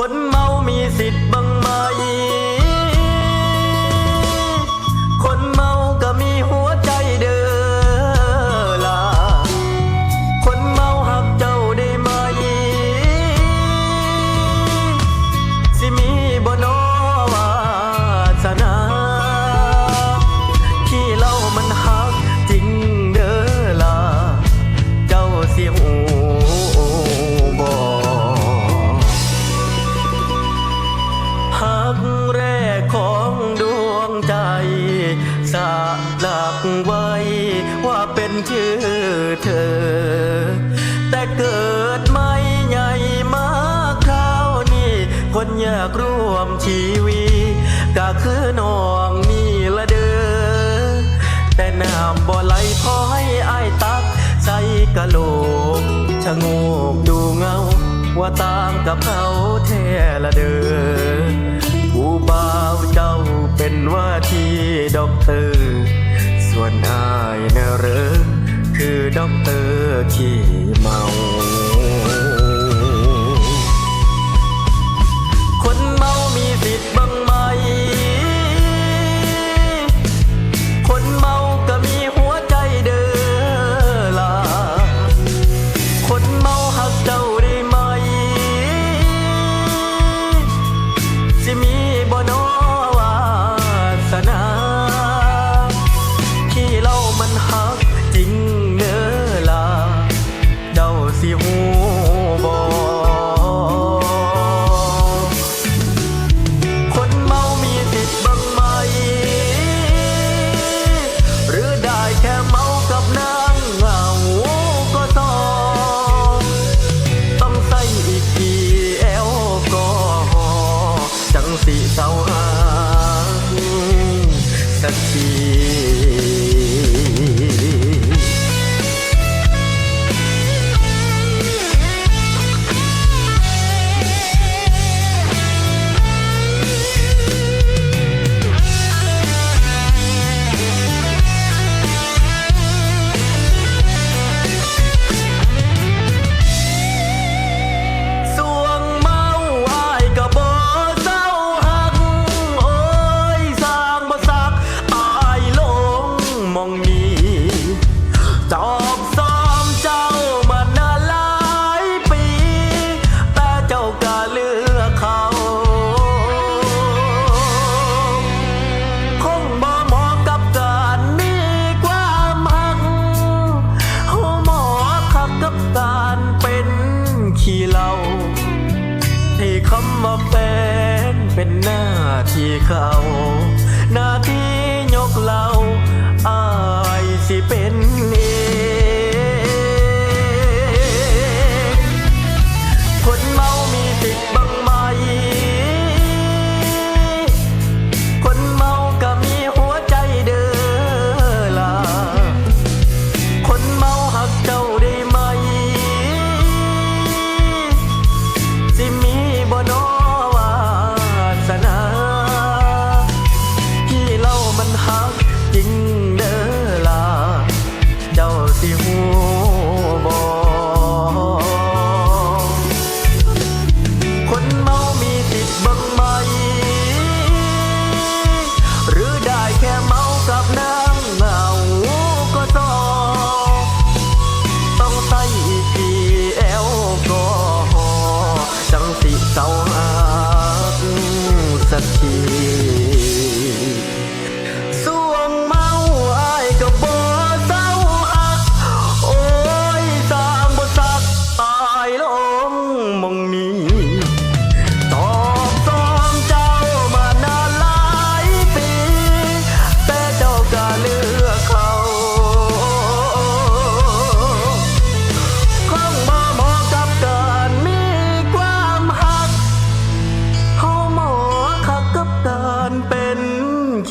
คนเมามีสิทธิ์บังักไว้ว่าเป็นชื่อเธอ แต่เกิดไม่ใหญ่มาคราวนี้ คนอยากร่วมชีวิตก็คือน้องนี่ละเด้อแต่น้ำบ่ไหลพอให้อายตักใส่กะโหลกชะโงกดูเงา ว่าตามกับเขาแท้ละเด้อผู้บ่าวเจ้าเป็นว่าที่ดอกเตอร์ วนอายเนะเรอคือด็อกเตอร์ขี้เมา เศร้าหางสักทีำว่าแฟนเป็นหน้าที่เขา หน้าที่ยกเราอายสิเป็น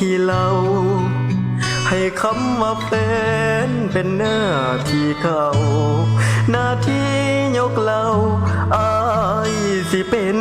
ขี้เหาให้คำว่าป็นเป็นหน้าที่เขาหน้าที่ยกเราอายสิเป็น